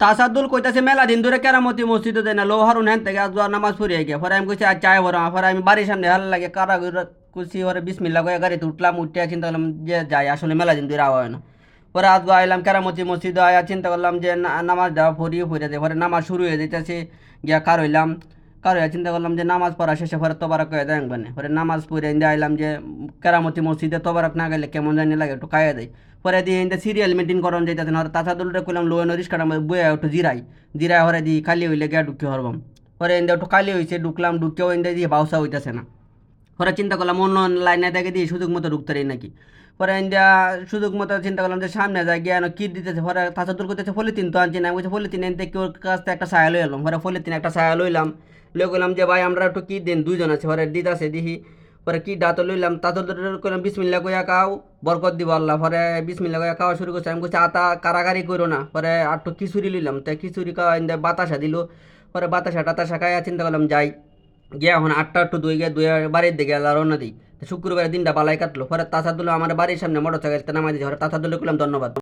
তাসাদুল কইতাছে, মেলা দিন ধরে কেরামতি মসজিদে দেয় না লো হারুন হ্যান থেকে আজ নামাজ পড়িয়ে গিয়ে। পরে আমি কইছি, আর চায় ভরা পরে আমি বাড়ির সামনে হাল লাগে কারা কুচি পরে বিসমিল্লা করে গাড়িতে উঠলাম উঠতে চিন্তা করলাম যে যাই, আসলে মেলা দিন ধরে আওয়া হয় না। পরে আজ আইলাম, কেরামতি মসজিদে আয়া চিন্তা করলাম যে নামাজ দেওয়া পড়িয়ে পড়ে দেয়। পরে নামাজ শুরু হয়ে যেতেছে গিয়া কার হইলাম। কার হইয়া চিন্তা করলাম যে নামাজ পড়া শেষে পরে তোবারক কয়ে দেয় পরে নামাজ পড়ে আইলাম যে কেরামতি মসজিদে তোবারক না গেলে কেমন জানি লাগে, একটু কায়া দেয় পরে দিয়ে ইন্দে সিরিয়াল মেনটেন করন যাইতেছে না তাছাদুলটা কইলাম লো এনো রিস্কাটা বয়ে একটু জিরাই। জিরাই হরে দি খালি হইলে গিয়া ঢুকি হরবাম। পরে ইন্দে একটু খালি হয়েছে ঢুকলাম ঢুকেও ইন্দে দিয়ে বাউসা হইতেছে না। পরে চিন্তা করলাম, অন্য লাইনে দেখে দিয়ে সুযোগ মতো ঢুকতে পারি নাকি? পরে ইন্ডিয়া সুযোগ মতো চিন্তা করলাম যে সামনে যাই গিয়ে কি দিতেছে, পরে তাছাদুল করতেছে ফলিতিন তো আনছি না। আমি বলছি ফলিতিন এনতে কেউ কাছ থেকে একটা ছায়া লই এলাম পরে ফলিতিন একটা ছায়া লইলাম। লই গেলাম যে, ভাই, আমরা একটু কি দিন, দুইজন আছে। পরে দিতাছে, দিহি পরে কি ডাতো লইলাম? তাছাদুল করলাম বিসমিল্লা কইয়া খাও, বরকত দিব আল্লাহ। পরে বিসমিল্লা কইয়া খাওয়া শুরু করছে। আমি বলছি আতা কারাগারি করো না। পরে একটু খিচুড়ি লইলাম। তাই খিচুড়ি খাওয়া বাতাসা দিল। পরে বাতাসা টাতাসা খাইয়া চিন্তা করলাম, যাই। গিয়া এখন আটটা একটু দুই গিয়ে দুই বাড়ির দিকে আল্লাহ রওনা দিই। শুক্রবারের দিনটা বালাই কাটলো। পরে তাছাদুল আমার বাড়ির সামনে মোটর সাইকেল নামাই দিয়েছে। পরে তাছাদুল করলাম ধন্যবাদ।